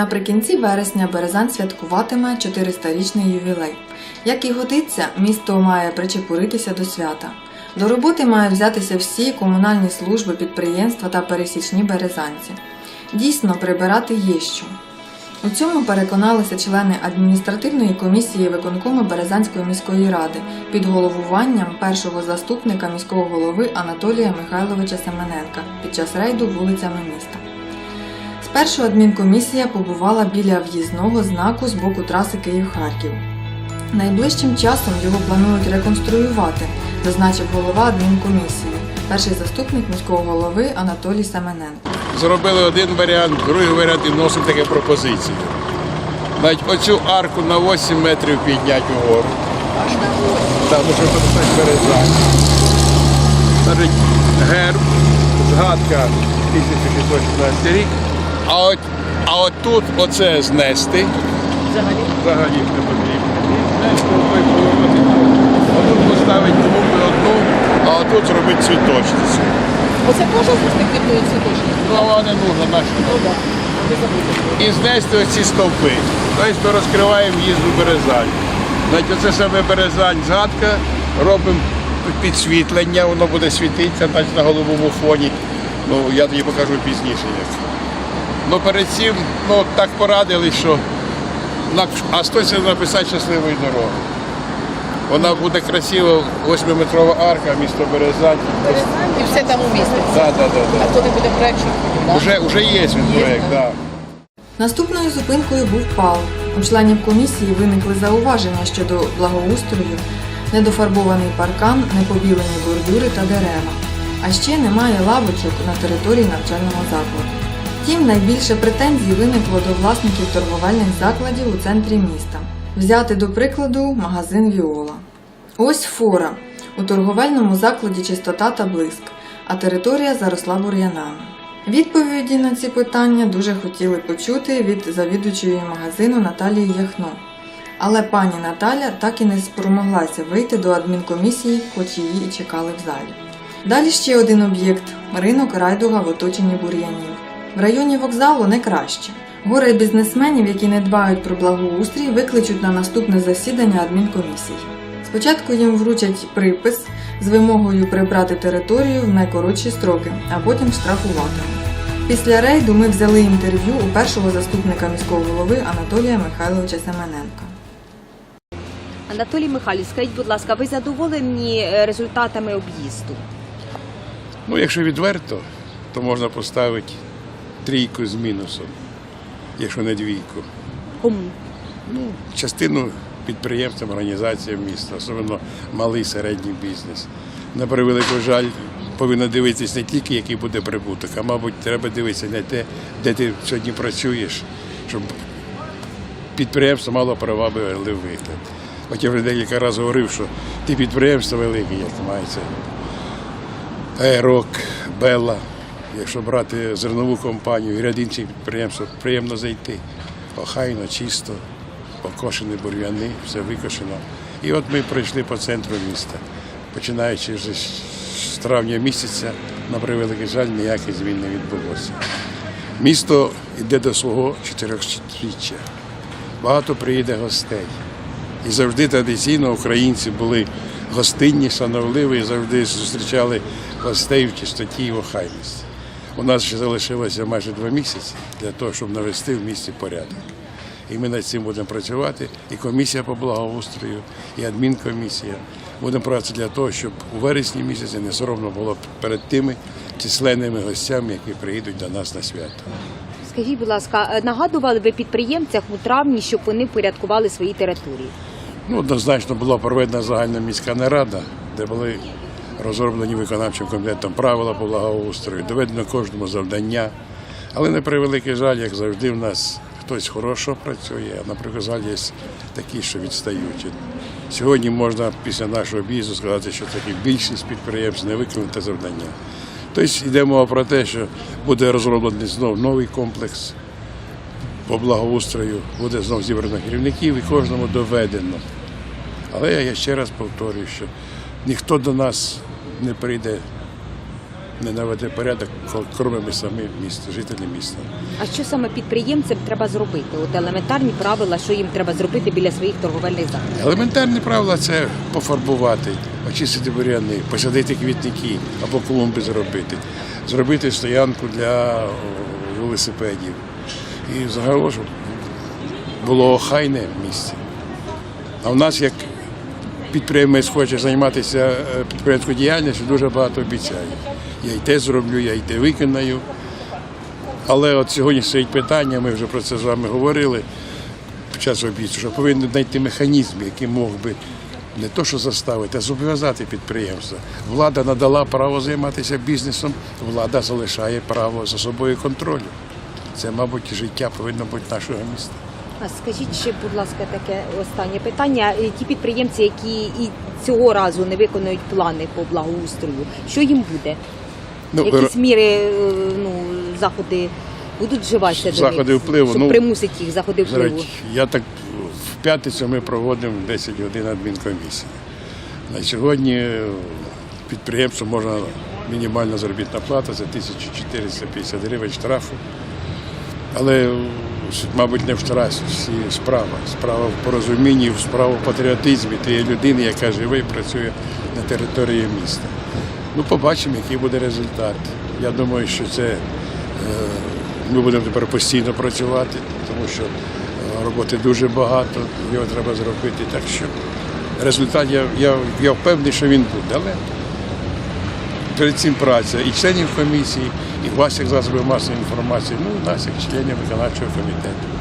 Наприкінці вересня Березань святкуватиме 400-річний ювілей. Як і годиться, місто має причепуритися до свята. До роботи мають взятися всі комунальні служби, підприємства та пересічні березанці. Дійсно, прибирати є що. У цьому переконалися члени адміністративної комісії виконкому Березанської міської ради під головуванням першого заступника міського голови Анатолія Михайловича Семененка під час рейду вулицями міста. Спершу адмінкомісія побувала біля в'їзного знаку з боку траси Київ-Харків. Найближчим часом його планують реконструювати, зазначив голова адмінкомісії, перший заступник міського голови Анатолій Семененко. Зробили один варіант, другий варіант і вносимо таке пропозицію. Навіть оцю арку на 8 метрів підняти вгору. Там вже написати березань. Значить, герб, згадка 1616 рік. А от, а от тут оце знести. Взагалі? Взагалі не потрібно. Знести поворот. Отут поставити клумби одну, а отут зробити цвіточницю. Оце можна застигнути тої цвіточки? Права не нужно наші. І знести оці стовпи. Тобто розкриваємо в'їзд у Березань. Значить, оце саме Березань згадка, робимо підсвітлення, воно буде світитися значить, на головному фоні. Ну, я тоді покажу пізніше. Як. Ну, перед цим ну, так порадили, що на, а стосі написати щасливої дороги. Вона буде красива, 8-метрова арка, місто Березань. Березань І все там уміститься. Так, так, так. А хто не буде проєкт? Уже, уже є він проєкт, так. Наступною зупинкою був ПАЛ. У членів комісії виникли зауваження щодо благоустрою, недофарбований паркан, непобілені бордюри та дерева. А ще немає лавочок на території навчального закладу. Втім, найбільше претензій виникло до власників торговельних закладів у центрі міста. Взяти до прикладу магазин Віола. Ось фора. У торговельному закладі чистота та блиск, а територія заросла бур'янами. Відповіді на ці питання дуже хотіли почути від завідувачої магазину Наталії Яхно. Але пані Наталя так і не спромоглася вийти до адмінкомісії, хоч її і чекали в залі. Далі ще один об'єкт ринок райдуга в оточенні бур'янів. В районі вокзалу не краще. Горе бізнесменів, які не дбають про благоустрій, викличуть на наступне засідання адмінкомісії. Спочатку їм вручать припис з вимогою прибрати територію в найкоротші строки, а потім штрафуватимуть. Після рейду ми взяли інтерв'ю у першого заступника міського голови Анатолія Михайловича Семененка. Анатолій Михайлович, скажіть, будь ласка, ви задоволені е, результатами об'їзду? Ну, якщо відверто, то можна поставити трійку з мінусом, якщо не двійку. Кому? Ну, частину підприємствам, організаціям міста, особливо малий середній бізнес. На превеликий жаль, повинно дивитися не тільки, який буде прибуток, а мабуть, треба дивитися на те, де ти сьогодні працюєш, щоб підприємство мало привабливий вигляд. От я вже декілька разів говорив, що ті підприємства великі, як мається Аерок, Белла, якщо брати зернову компанію і ряд інших приємно зайти. Охайно, чисто, покошені бур'яни, все викошено. І от ми пройшли по центру міста. Починаючи вже з травня місяця, на превеликий жаль, ніяких змін не відбулося. Місто йде до свого чотирьохсотріччя. Багато приїде гостей. І завжди традиційно українці були гостинні, шановливі, і завжди зустрічали гостей в чистоті і в охайності. У нас ще залишилося майже два місяці для того, щоб навести в місті порядок. І ми над цим будемо працювати. І комісія по благоустрою, і адмінкомісія. Будемо працювати для того, щоб у вересні місяці не соромно було перед тими численними гостями, які приїдуть до нас на свято. Скажіть, будь ласка, нагадували ви підприємцях у травні, щоб вони порядкували свої території? Ну, однозначно була проведена загальна міська нарада, де були розроблені виконавчим комітетом правила по благоустрою, доведено кожному завдання. Але на превеликий жаль, як завжди, в нас хтось хорошо працює, а наприклад, жаль, є такі, що відстають. Сьогодні можна після нашого об'їзду сказати, що таки більшість підприємств не виконали те завдання. Тобто йде мова про те, що буде розроблений знов новий комплекс по благоустрою, буде знов зібрано керівників і кожному доведено. Але я ще раз повторюю, що ніхто до нас не прийде не наведе порядок, крім ми самі міста, жителі міста. А що саме підприємцям треба зробити? От елементарні правила, що їм треба зробити біля своїх торговельних закладів. Елементарні правила це пофарбувати, очистити буряни, посадити квітники або клумби зробити, зробити стоянку для велосипедів. І щоб було охайне місце. А в нас, як підприємець хоче займатися е, підприємською діяльністю, дуже багато обіцяє. Я й те зроблю, я й те виконаю. Але от сьогодні стоїть питання, ми вже про це з вами говорили під час обіду, що повинен знайти механізм, який мог би не то, що заставити, а зобов'язати підприємство. Влада надала право займатися бізнесом, влада залишає право за собою контролю. Це, мабуть, життя повинно бути нашого міста. Скажіть ще, будь ласка, таке останнє питання. Е, Ті підприємці, які і цього разу не виконують плани по благоустрою, що їм буде? Ну, Якісь міри, е, ну заходи будуть вживатися до Заходи них, впливу, щоб ну, примусити їх заходи впливу. Я так в п'ятницю ми проводимо 10 годин адмінкомісії. На сьогодні підприємству можна мінімальна заробітна плата за 1450 гривень штрафу. Але, мабуть, не в штрафі справа. Справа в порозумінні, справа в патріотизмі тієї людини, яка живе і працює на території міста. Ну, побачимо, який буде результат. Я думаю, що це е, ми будемо тепер постійно працювати, тому що е, роботи дуже багато, його треба зробити. Так що результат я, я, я впевнений, що він буде. Але перед цим праця і членів комісії, і вас як засобів масової інформації, ну і як членів виконавчого комітету.